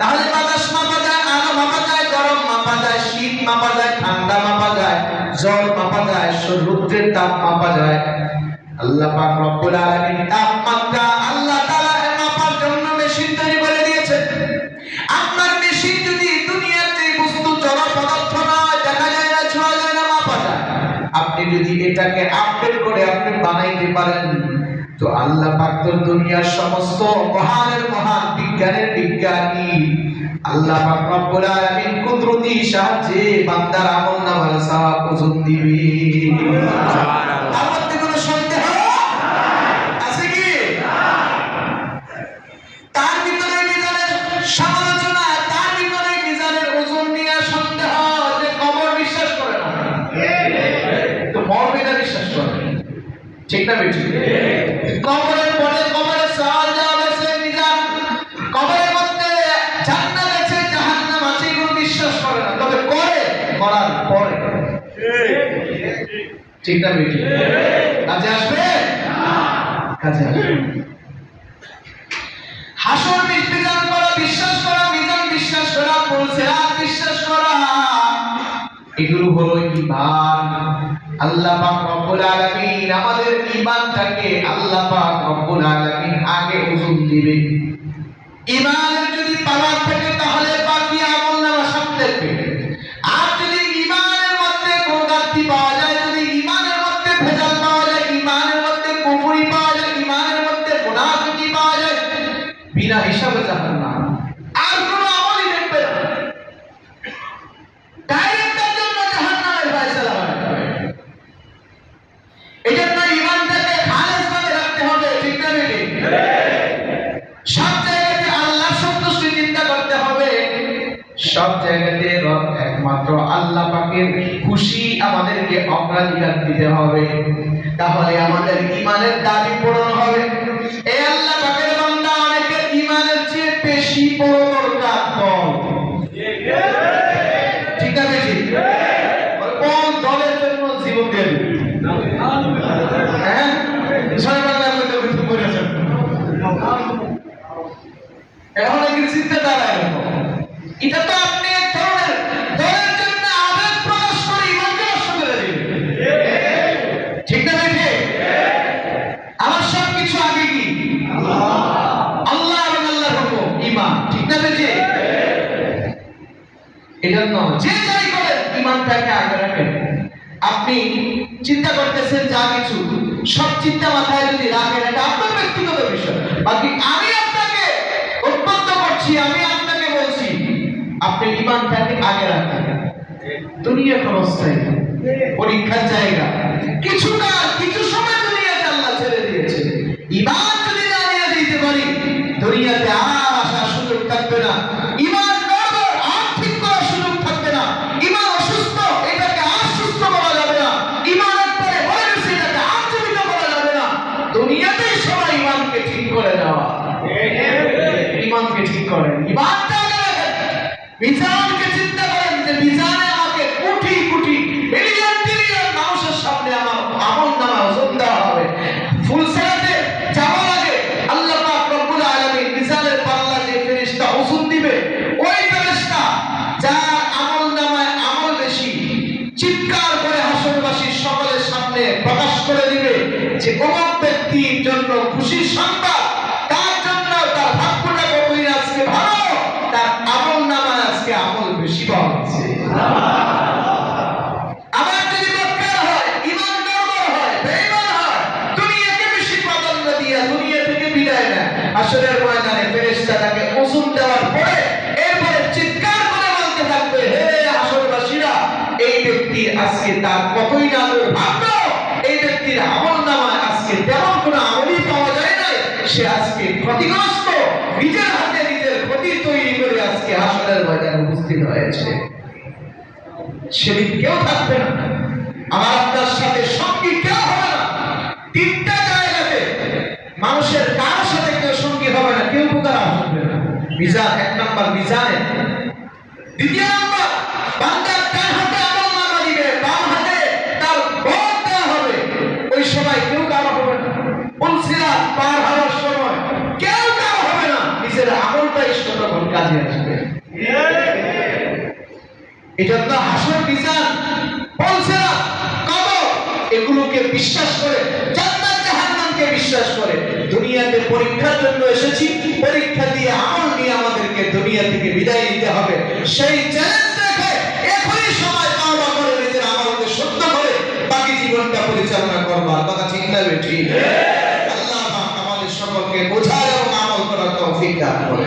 তাহলে বাতাস মাপা যায়, আলো মাপা যায়, গরম মাপা যায়, শীত মাপা যায়, ঠান্ডা মাপা যায়, জল মাপা যায় রৌদ্রের তাপ মাপা যায়। আল্লাহ পাক রব্বুল আলামিন তাপমাত্রা আল্লাহ তাআলা মাপার জন্য মেশিন তৈরি করে দিয়েছেন। আপনার মেশিন যদি দুনিয়ার যে বস্তু জড় পদার্থ না দেখা যায় না, ছোঁয়া যায় না, মাপা যায়। আপনি যদি এটাকে আপডেট করে আপনি বানাইতে পারেন তো আল্লাহ পাক তো দুনিয়ার সমস্ত মহানের মহান বিজ্ঞানের বিজ্ঞানী আল্লাহ পাক রব্বুল আলামিন কুদরতি সাহায্যে বান্দার আমল নামার সওয়াব ওজন দিবে। তার ঠিক না বেটি কবরের পরে কবরে সওয়াল দেওয়া হয়েছে মিজান কবরের মধ্যে জান্নাত আছে, জাহান্নাম আছে, এগুলো বিশ্বাস করে না। তবে করে মরার পরে। ঠিক না বেটি কাজে আসবে? কাজে আসবে। হাসর মিজান করা, বিশ্বাস করা, মিজান বিশ্বাস করা পুলসিরাত বিশ্বাস করা। এগুলো হলো ঈমান। আল্লাহ পাক রব্বুল আলামিন আমাদের ঈমানটাকে আল্লাহ পাক রব্বুল আলামিন আগে ওজন দিবে। ঈমানের যদি পাওয়ার থাকে তাহলে বাকি আমল নামা সব দেখবে। আর যদি ঈমানের মধ্যে গোগাতি পাওয়া যায়, যদি ঈমানের মধ্যে ভেজাল পাওয়া যায়, ঈমানের মধ্যে কুফরি পাওয়া যায়, ঈমানের মধ্যে মুনাফিকি পাওয়া যায়, বিনা হিসাবে জাহান্নাম। সব জায়গাতে রব একমাত্র আল্লাহ পাকের খুশি আমাদেরকে অগ্রাধিকার দিতে হবে। তাহলে আমাদের ইমানের দাবি পূরণ হবে। এই আল্লাহ পাকের বান্দা ইমানের চেয়ে বেশি বড় দরকার কম। ঠিক আছে কোন দলের জন্য জীবন দিবে? হ্যাঁ? মধ্যে কিছু চিন্তা দাঁড়ায় এটা তো আপনি এক ধরনের দলের জন্য আবেগ প্রকাশ করে ইমানকে নষ্ট করে দিবেন ঠিক না ঠিক আমার সব কিছু আগে কি? আল্লাহ এবং আল্লাহর হুকুম ইমান ঠিক না ঠিক এজন্য যে যাই করেন ইমানটাকে আগে রাখেন। আপনি চিন্তা করতেছেন যা কিছু, সব চিন্তা মাথায় যদি রাখেন, এটা আপনার ব্যক্তিগত ইমানটাকে আগে রাখেন দুনিয়া ক্ষণস্থায়ী পরীক্ষার জায়গা। কিছু কাল কিছু সময় দুনিয়াতে আল্লাহ ছেড়ে দিয়েছে। ইমান যদি না নিয়ে দিতে পারি দুনিয়াতে আর আসার সুযোগ থাকবে না। ইমান না। ইমান না। ইমান না। দুনিয়াতেই সবাই ইমানকে ঠিক করে দেওয়া। ইমানকে ঠিক করেন। রাখেন মিজানকে চিন্তা করেন যে আমাকে মিলিয়ন ট্রিলিয়ন মানুষের সামনে আমার ওজন দেওয়া হবে। যাওয়ার আগে আল্লাহ পাক রব্বুল পাল্লা যে দিবে। ওই ফেরেশতা যার আমল নামায় আমল বেশি, চিৎকার করে হাসরবাসীর সকলের সামনে প্রকাশ করে দিবে যে অমুক ব্যক্তির জন্য খুশির সংবাদ নেয় আসরের ময়দানে ফেরেশতা তাকে ওজন দেওয়ার পরে এরপরে চিৎকার করে বলতে থাকবে, হে আসরবাসীরা, এই ব্যক্তি আজকে তার কতই না দুর্ভাগ্য, এই ব্যক্তির আমল নামায় আজকে তেমন কোনো আমলই পাওয়া যায় নাই, সে আজকে ক্ষতিগ্রস্ত, নিজের হাতে নিজের ক্ষতি তৈরি করে আজকে আসরের ময়দানে উপস্থিত হয়েছে। সেদিন কেউ থাকবে না আমার আপনার সাথে সঙ্গী কেউ হবে না। তিনটা জায়গাতে মানুষের কারোর সাথে কেউ সঙ্গী হবে না কেউ উপকার আসবে না মিজান এক মিজানে দ্বিতীয় বান্দার ডান হাতে আমল নামা দিবে, বাম হাতে তার ভোট দেওয়া হবে। ওই সময় কেউ কারও হবে না। পুলসিরাত পার হওয়ার সময় কেউ কারও হবে না। নিজের আমলটাই কাজে আসবে। এটা তো হাসর বিচার বলছে না কবর এগুলোকে বিশ্বাস করে পরীক্ষার জন্য এসেছি। পরীক্ষা দিয়ে আমল নিয়ে আমাদেরকে দুনিয়া থেকে বিদায় নিতে হবে। সেই চ্যালেঞ্জ এখনই সময় পাওয়া করে নিজের আমলকে সত্য করে বাকি জীবনটা পরিচালনা করবার কথা ঠিক না আল্লাহ আমাদের সকলকে বোঝার এবং আমল করার তৌফিক দান করে